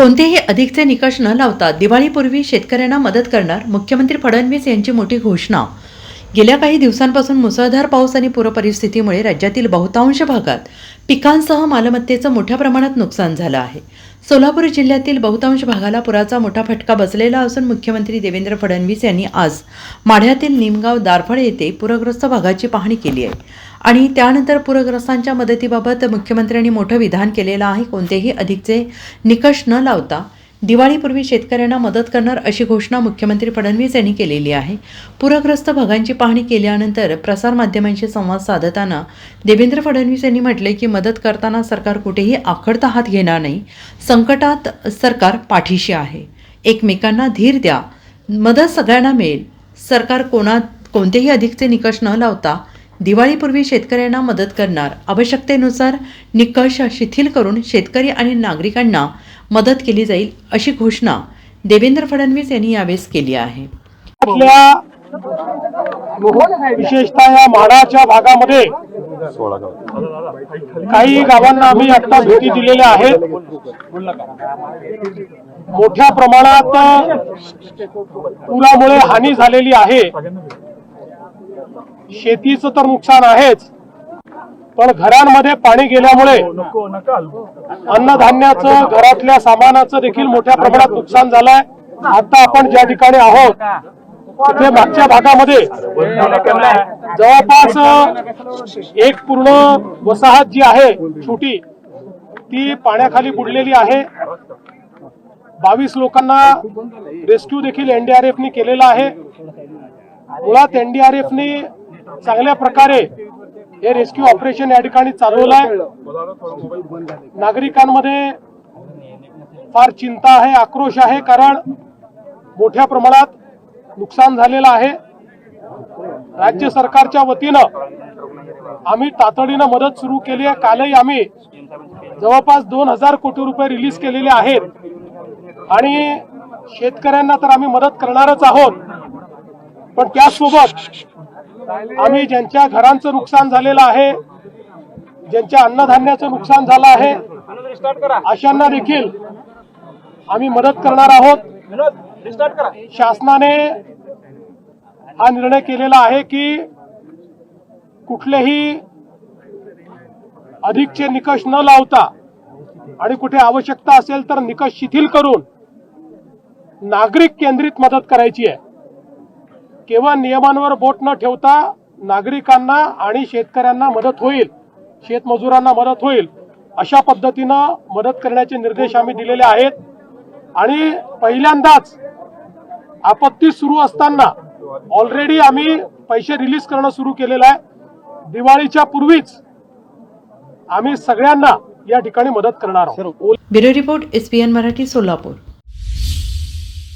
कोणतेही अधिकचे निकष न लावता दिवाळीपूर्वी शेतकऱ्यांना मदत करणार मुख्यमंत्री फडणवीस यांची मोठी घोषणा. गेल्या काही दिवसांपासून मुसळधार पाऊस आणि पूरपरिस्थितीमुळे राज्यातील बहुतांश भागात पिकांसह मालमत्तेचं मोठ्या प्रमाणात नुकसान झालं आहे. सोलापूर जिल्ह्यातील बहुतांश भागाला पुराचा मोठा फटका बसलेला असून मुख्यमंत्री देवेंद्र फडणवीस यांनी आज माढ्यातील निमगाव दारफळ येथे पूरग्रस्त भागाची पाहणी केली आहे. आणि त्यानंतर पूरग्रस्तांच्या मदतीबाबत मुख्यमंत्र्यांनी मोठं विधान केलेलं आहे. कोणतेही अधिकचे निकष न लावता दिवाळीपूर्वी शेतकऱ्यांना मदत करणार अशी घोषणा मुख्यमंत्री फडणवीस यांनी केलेली आहे. पूरग्रस्त भागांची पाहणी केल्यानंतर प्रसारमाध्यमांशी संवाद साधताना देवेंद्र फडणवीस यांनी म्हटले की मदत करताना सरकार कुठेही आखडता हात घेणार नाही. संकटात सरकार पाठीशी आहे. एकमेकांना धीर द्या. मदत सगळ्यांना मिळेल. सरकार कोणात कोणतेही अधिकचे निकष न लावता दिवाळीपूर्वी शेतकऱ्यांना मदत करणार. आवश्यकतेनुसार निकष शिथिल करून शेतकरी आणि नागरिकांना मदत केली जाईल अशी घोषणा देवेंद्र फडणवीस यांनी यावेळेस केली आहे. विशेषतः या माडाच्या भागामध्ये काही गावांना आम्ही आता भेटी दिलेल्या आहेत. मोठ्या प्रमाणात पुरामुळे हानी झालेली आहे. शेतीचं तर नुकसान आहेच पण घरांमध्ये पाणी गेल्यामुळे अन्नधान्याचं घरातल्या सामानाचं देखील मोठ्या प्रमाणात नुकसान झालंय. आता आपण ज्या ठिकाणी आहोत तिथे मागच्या भागामध्ये जवळपास एक पूर्ण वसाहत जी आहे छोटी ती पाण्याखाली बुडलेली आहे. बावीस लोकांना रेस्क्यू देखील एनडीआरएफनी केलेला आहे. मुळात एनडीआरएफनी चांगल्या प्रकारे हे रेस्क्यू ऑपरेशन या ठिकाणी चालवलं आहे नागरिकांमध्ये फार चिंता आहे आक्रोश आहे कारण मोठ्या प्रमाणात नुकसान झालेलं आहे. राज्य सरकारच्या वतीनं आम्ही तातडीनं मदत सुरू केली आहे. कालही आम्ही जवळपास दोन हजार कोटी रुपये रिलीज केलेले आहेत. आणि शेतकऱ्यांना तर आम्ही मदत करणारच आहोत. पण त्याचसोबत आम्ही ज्यांच्या घरांचं नुकसान झालेलं आहे ज्यांच्या अन्नधान्याचं नुकसान झालं आहे अशांना देखील आम्ही मदत करणार आहोत. शासनाने हा निर्णय केलेला आहे की कुठलेही अधिकचे निकष न लावता आणि कुठे आवश्यकता असेल तर निकष शिथिल करून नागरिक केंद्रित मदत करायची आहे. केवळ नियमांवर बोट न ठेवता नागरिकांना आणि शेतकऱ्यांना मदत होईल शेतमजुरांना मदत होईल अशा पद्धतीनं मदत करण्याचे निर्देश आम्ही दिलेले आहेत. आणि पहिल्यांदाच आपत्ती सुरू असताना ऑलरेडी आम्ही पैसे रिलीज करणं सुरू केलेलं आहे. दिवाळीच्या पूर्वीच आम्ही सगळ्यांना या ठिकाणी मदत करणार आहोत. Bureau report S Marathi Solapur.